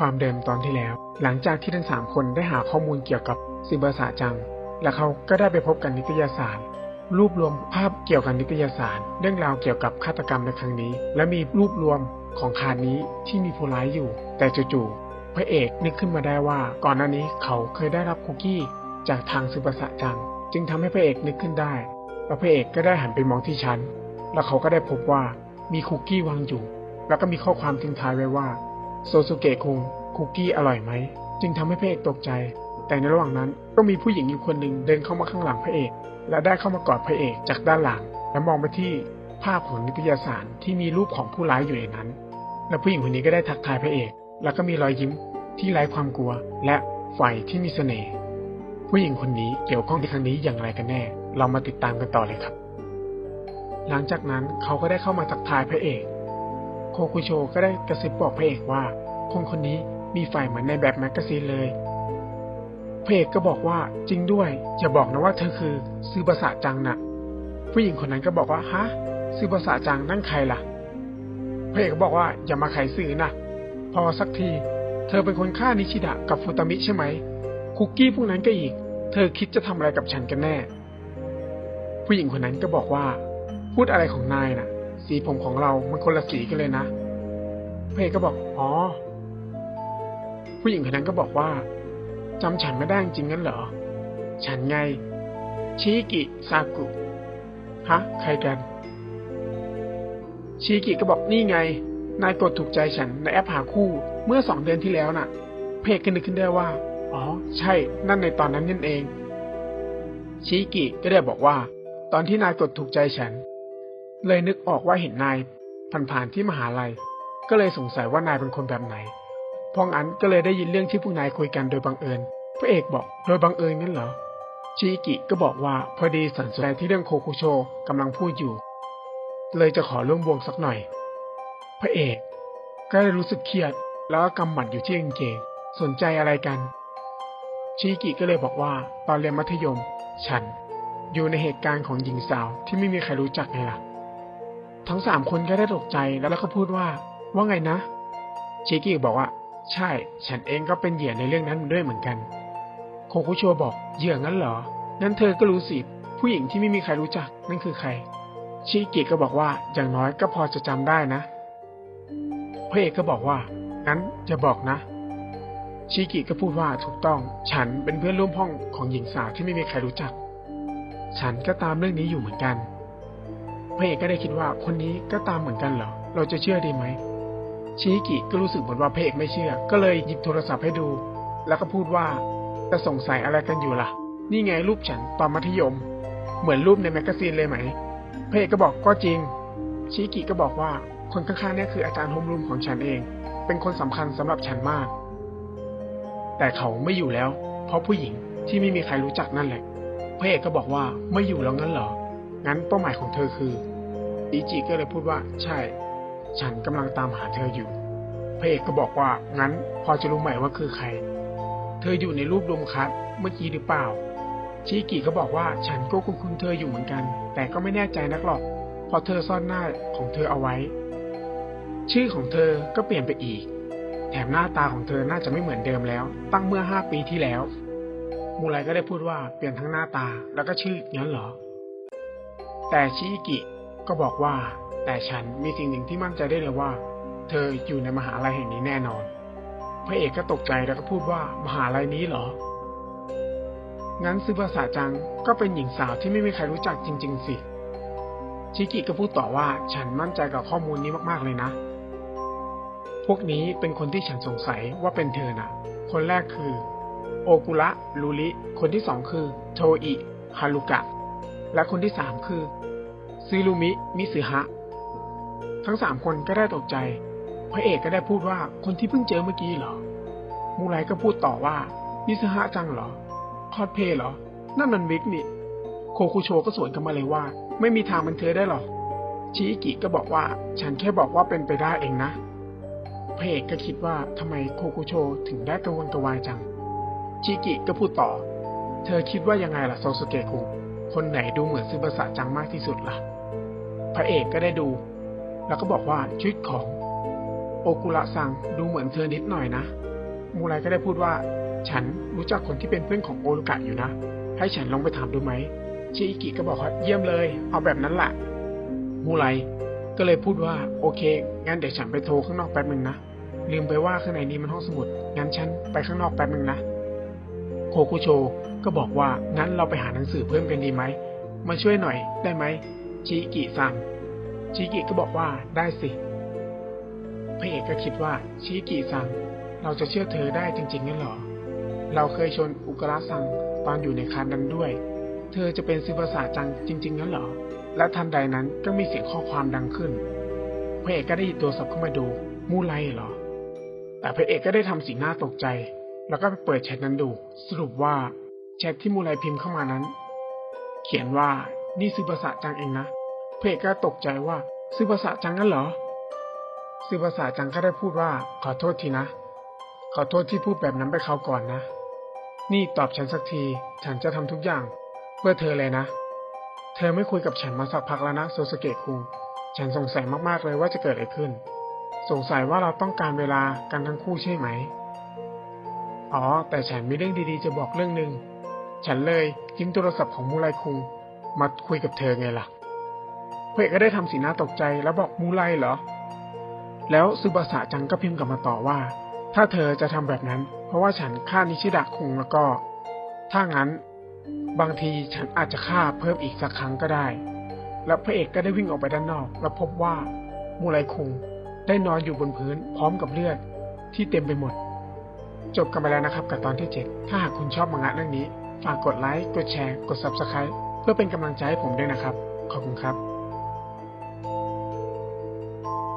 ความเดิมตอนที่แล้ว หลังจากที่ทั้งสามคนได้หาข้อมูลเกี่ยวกับซิบาสะจัง และเขาก็ได้ไปพบกันนิตยสารรวบรวมภาพเกี่ยวกับนิตยสาร เรื่องราวเกี่ยวกับฆาตกรรมในครั้งนี้ และมีรูปรวมของคาร์ดนี้ที่มีผู้ร้ายอยู่ แต่จู่ๆพระเอกนึกขึ้นมาได้ว่าก่อนหน้านี้เขาเคยได้รับคุกกี้จากทางซึบาสะจัง จึงทำให้พระเอกนึกขึ้นได้แล้วพระเอกก็ได้หันไปมองที่ชั้นแล้วเขาก็ได้พบว่ามีคุกกี้วางอยู่ แล้วก็มีข้อความทิ้งท้ายไว้ว่า โซซูเกะคุงคุกกี้อร่อยไหม จึงทำให้พระเอกตกใจ แต่ในระหว่างนั้นก็มีผู้หญิงอยู่คนหนึ่งเดินเข้ามาข้างหลังพระเอก และได้เข้ามากอดพระเอกจากด้านหลัง และมองไปที่ภาพของนิตยสารที่มีรูปของผู้ร้ายอยู่ในนั้น และผู้หญิงคนนี้ก็ได้ทักทายพระเอก แล้วก็มีรอยยิ้มที่ไร้ความกลัว และไฟที่มีเสน่ห์ผู้หญิงคนนี้เกี่ยวข้องในครั้งนี้อย่างไรกันแน่ เรามาติดตามกันต่อเลยครับ หลังจากนั้นเขาก็ได้เข้ามาทักทายพระเอก โคคุโชก็ได้กระซิบบอกพระเอกว่า คนคนนี้มีไฟเหมือนในแบบแมกกาซีนเลยพระเอกก็บอกว่าจริงด้วย อย่าบอกนะว่าเธอคือซือบาสะจังนะ่ะ ผู้หญิงคนนั้นก็บอกว่าฮะซือบาสะจังนั่นใครล่ะพระเอกก็บอกว่าอย่ามาไขสื่อนะพอสักที เธอเป็นคนฆ่านิชิดะกับฟูตามิใช่ไหมคุกกี้พวกนั้นก็อีก เธอคิดจะทำอะไรกับฉันกันแน่ ผู้หญิงคนนั้นก็บอกว่า พูดอะไรของนายน่ะ สีผมของเรามันคนละสีกันเลยนะพระเอกก็บอกอ๋อ ผู้หญิงคนนั้นก็บอกว่าจำฉันไม่ได้จริงงั้นเหรอ ฉันไง ชิกิซากุฮะใครกัน ชิกิก็บอกนี่ไง นายกดถูกใจฉันในแอปหาคู่เมื่อสองเดือนที่แล้วน่ะ เพจก็นึกขึ้นได้ว่า อ๋อ ใช่ นั่นในตอนนั้นนั่นเอง ชิกิก็ได้บอกว่า ตอนที่นายกดถูกใจฉัน เลยนึกออกว่าเห็นนายผ่านๆที่มหาลัย ก็เลยสงสัยว่านายเป็นคนแบบไหนพราะงั้นก็เลยได้ยินเรื่องที่พวกนายคุยกันโดยบังเอิญ พระเอกบอกโดยบังเอิญงั้นเหรอ ชิกิก็บอกว่าพอดีสันสนใจที่เรื่องโคคุโชกำลังพูดอยู่ เลยจะขอร่วมวงสักหน่อย พระเอก ก็ได้รู้สึกเครียดแล้วก็กำหมัดอยู่ที่กางเกงสนใจอะไรกัน ชิกิก็เลยบอกว่าตอนเรียนมัธยม ฉัน อยู่ในเหตุการณ์ของหญิงสาวที่ไม่มีใครรู้จักไงล่ะ ทั้งสามคนก็ได้ตกใจแล้วก็พูดว่า ว่าไงนะ ชิกิบอกว่า ใช่ ฉันเองก็เป็นเหยื่อในเรื่องนั้นด้วยเหมือนกันโคคุโชบอกเหยื่องั้นเหรอ งั้นเธอก็รู้สิ ผู้หญิงที่ไม่มีใครรู้จักนั่นคือใคร ชิกิก็บอกว่าอย่างน้อยก็พอจะจำได้นะพระเอกก็บอกว่า งั้นจะบอกนะ ชิกิก็พูดว่าถูกต้อง ฉันเป็นเพื่อนร่วมห้องของหญิงสาวที่ไม่มีใครรู้จัก ฉันก็ตามเรื่องนี้อยู่เหมือนกัน พระเอกก็ได้คิดว่าคนนี้ก็ตามเหมือนกันเหรอ เราจะเชื่อดีไหมชิกิก็รู้สึกเหมือนว่าพระเอกไม่เชื่อ ก็เลยหยิบโทรศัพท์ให้ดู แล้วก็พูดว่าจะสงสัยอะไรกันอยู่ล่ะ นี่ไงรูปฉันตอนมัธยม เหมือนรูปในแมกกาซีนเลยไหมพระเอกก็บอกก็จริง ชิกิก็บอกว่าคนข้างๆนี่คืออาจารย์โฮมรูมของฉันเอง เป็นคนสำคัญสำหรับฉันมาก แต่เขาไม่อยู่แล้ว เพราะผู้หญิงที่ไม่มีใครรู้จักนั่นแหละพระเอกก็บอกว่าไม่อยู่แล้วงั้นเหรอ งั้นเป้าหมายของเธอคืออิจิก็เลยพูดว่าใช่ ฉันกำลังตามหาเธออยู่พระเอกก็บอกว่างั้นพอจะรู้ไหมว่าคือใคร เธออยู่ในรูปรวมคัดเมื่อกี้หรือเปล่า ชิกิก็บอกว่าฉันก็คุ้นๆเธออยู่เหมือนกัน แต่ก็ไม่แน่ใจนักหรอกพราะเธอซ่อนหน้าของเธอเอาไว้ ชื่อของเธอก็เปลี่ยนไปอีก แถมหน้าตาของเธอน่าจะไม่เหมือนเดิมแล้ว ตั้งเมื่อห้าปีที่แล้ว มูไรก็ได้พูดว่าเปลี่ยนทั้งหน้าตาแล้วก็ชื่องั้นเหรอ แต่ชิกิก็บอกว่า แต่ฉันมีสิ่งหนึ่งที่มั่นใจได้เลยว่า เธออยู่ในมหาลัยแห่งนี้แน่นอน พระเอกก็ตกใจแล้วก็พูดว่ามหาลัยนี้เหรอ งั้นซึบาสะจังก็เป็นหญิงสาวที่ไม่มีใครรู้จักจริง ๆ สิ ชิกิก็พูดต่อว่าฉันมั่นใจกับข้อมูลนี้มากๆเลยนะ พวกนี้เป็นคนที่ฉันสงสัยว่าเป็นเธอนะคนแรกคือ โอกุระลูริคนที่สองคือ โทอิฮารุกะ และคนที่สามคือ ซึรุมิ มิสึฮะ ทั้งสามคนก็ได้ตกใจ พระเอกก็ได้พูดว่าคนที่เพิ่งเจอเมื่อกี้เหรอ มูไรก็พูดต่อว่า มิสึฮะจังเหรอ คอสเพลเหรอ นั่นมันวิกนี่ โคคุโชก็สวนกลันมาเลยว่า ไม่มีทางมันเธอได้หรอก ชิอิกิก็บอกว่า ฉันแค่บอกว่าเป็นไปได้เองนะ พระเอกก็คิดว่าทำไมโคคุโชถึงได้กังวลกระวายจัง ชิกิก็พูดต่อ เธอคิดว่ายังไงล่ะโซสุเกะคุคนไหนดูเหมือนซึบาสะจังมากที่สุดล่ะ พระเอกก็ได้ดู แล้วก็บอกว่าชุดของโอกุระซังดูเหมือนเธอนิดหน่อยนะ มูไรก็ได้พูดว่า ฉันรู้จักคนที่เป็นเพื่อนของโอรุกะอยู่นะ ให้ฉันลองไปถามดูไหมชิอิกิก็บอกว่าเยี่ยมเลย เอาแบบนั้นแหละมูไรก็เลยพูดว่าโอเค งั้นเดี๋ยวฉันไปโทรข้างนอกแป๊บนึงนะ ลืมไปว่าข้างในนี้มันห้องสมุด งั้นฉันไปข้างนอกแป๊บนึงนะ โคคุโชก็บอกว่างั้นเราไปหาหนังสือเพิ่มกันดีไหม มาช่วยหน่อยได้ไหม ชิอิกิซังชิอิกิก็บอกว่าได้สิพระเอกก็คิดว่าชิอิกิซังเราจะเชื่อเธอได้จริงๆงั้นหรอ เราเคยชนอุกระซังตอนอยู่ในคานนั้นด้วย เธอจะเป็นซิบาสะจังจริงๆงั้นหรอ และทันใดนั้นก็มีเสียงข้อความดังขึ้น พระเอกก็ได้หยิบโทรศัพท์เข้ามาดูมูไลเหรอ แต่พระเอกก็ได้ทำสีหน้าตกใจ แล้วก็ไปเปิดแชทนั้นดู สรุปว่าแชทที่มูไลพิมพ์เข้ามานั้น เขียนว่า นี่ซึบาสะจังเองนะพระเอกก็ตกใจว่าซึบาสะจังงั้นเหรอซึบาสะจังก็ได้พูดว่า ขอโทษทีนะ ขอโทษที่พูดแบบนั้นไปเขาก่อนนะ นี่ตอบฉันสักที ฉันจะทำทุกอย่าง เพื่อเธอเลยนะ เธอไม่คุยกับฉันมาสักพักแล้วนะโซสเกะคุง ฉันสงสัยมากๆเลยว่าจะเกิดอะไรขึ้น สงสัยว่าเราต้องการเวลากันทั้งคู่ใช่ไหม อ๋อ แต่ฉันมีเรื่องดีๆ จะบอกเรื่องหนึ่ง ฉันเลยยิ้มโทรศัพท์ของมูไรคุง มาคุยกับเธอไงล่ะพระเอกก็ได้ทำสีหน้าตกใจแล้วบอกมูไรเหรอ แล้วซึบาสะจังก็พิมพ์กลับมาต่อว่า ถ้าเธอจะทำแบบนั้น เพราะว่าฉันฆ่านิชิดะคุงแล้วก็ ถ้างั้น บางทีฉันอาจจะฆ่าเพิ่มอีกสักครั้งก็ได้ แล้วพระเอกก็ได้วิ่งออกไปด้านนอก แล้วพบว่ามูไรคุงได้นอนอยู่บนพื้นพร้อมกับเลือดที่เต็มไปหมด จบกันไปแล้วนะครับกับตอนที่ 7 ถ้าหากคุณชอบมังงะเรื่องนี้ ฝากกดไลค์ กดแชร์ กด Subscribe เพื่อเป็นกำลังใจให้ผมด้วยนะครับ ขอบคุณครับ